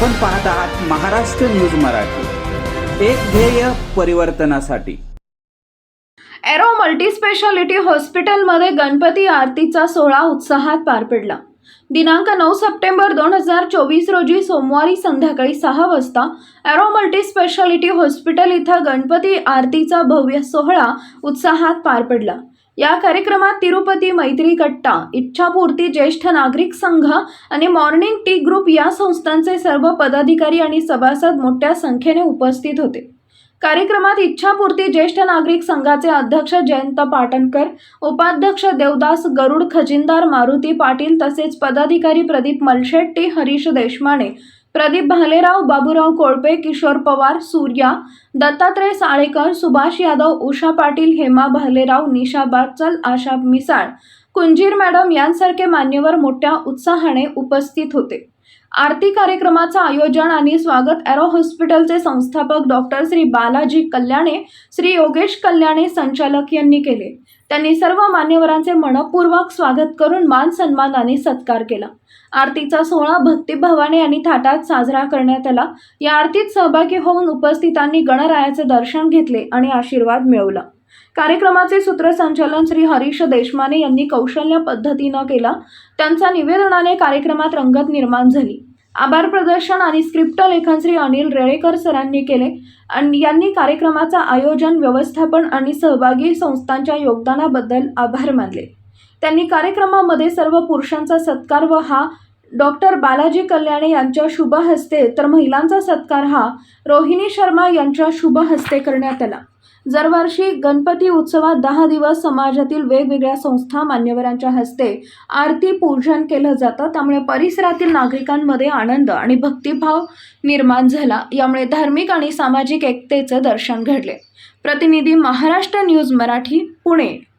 आपण पाहत आहात महाराष्ट्र न्यूज मराठी. एक ध्येय परिवर्तनासाठी. एरो मल्टीस्पेशालिटी हॉस्पिटलमध्ये गणपती आरतीचा सोहळा उत्साहात पार पडला. दिनांक नऊ सप्टेंबर दोन हजार चोवीस रोजी सोमवारी संध्याकाळी सहा वाजता एरो मल्टीस्पेशालिटी हॉस्पिटल इथं गणपती आरतीचा भव्य सोहळा उत्साहात पार पडला. या कार्यक्रमात तिरुपती मैत्री कट्टा इच्छापूर्ती ज्येष्ठ नागरिक संघ आणि मॉर्निंग टी ग्रुप या संस्थांचे सर्व पदाधिकारी आणि सभासद मोठ्या संख्येने उपस्थित होते. कार्यक्रमात इच्छापूर्ती ज्येष्ठ नागरिक संघाचे अध्यक्ष जयंत पाटणकर उपाध्यक्ष देवदास गरुड खजिनदार मारुती पाटील तसेच पदाधिकारी प्रदीप मलशेट्टी हरीश देशमाने प्रदीप भालेराव बाबूराव कोळपे किशोर पवार सूर्या दत्तात्रय साळेकर सुभाष यादव उषा पाटील हेमा भालेराव निशा बाचल आशा मिसाळ कुंजीर मॅडम यांसारखे मान्यवर मोठ्या उत्साहाने उपस्थित होते. आरती कार्यक्रमाचं आयोजन आणि स्वागत एरो हॉस्पिटलचे संस्थापक डॉक्टर श्री बालाजी कल्याणे श्री योगेश कल्याणे संचालक यांनी केले. त्यांनी सर्व मान्यवरांचे मनपूर्वक स्वागत करून मान सन्मानाने सत्कार केला. आरतीचा सोहळा भक्तिभावाने आणि थाटात साजरा करण्यात आला. या आरतीत सहभागी होऊन उपस्थितांनी गणरायाचे दर्शन घेतले आणि आशीर्वाद मिळवला. कार्यक्रमाचे सूत्रसंचालन श्री हरीश देशमाने यांनी कौशल्य पद्धतीनं केला. त्यांच्या निवेदनाने कार्यक्रमात रंगत निर्माण झाली. आभार प्रदर्शन आणि स्क्रिप्ट लेखन श्री अनिल रेळेकर सरांनी केले. आणि यांनी कार्यक्रमाचं आयोजन व्यवस्थापन आणि सहभागी संस्थांच्या योगदानाबद्दल आभार मानले. त्यांनी कार्यक्रमामध्ये सर्व पुरुषांचा सत्कार व हा डॉक्टर बालाजी कल्याणे यांच्या शुभ हस्ते तर महिलांचा सत्कार हा रोहिणी शर्मा यांच्या शुभ हस्ते करण्यात आला. दरवर्षी गणपती उत्सवात दहा दिवस समाजातील वेगवेगळ्या संस्था मान्यवरांच्या हस्ते आरती पूजन केलं जातं. त्यामुळे परिसरातील नागरिकांमध्ये आनंद आणि भक्तिभाव निर्माण झाला. यामुळे धार्मिक आणि सामाजिक एकतेचं दर्शन घडले. प्रतिनिधी महाराष्ट्र न्यूज मराठी पुणे.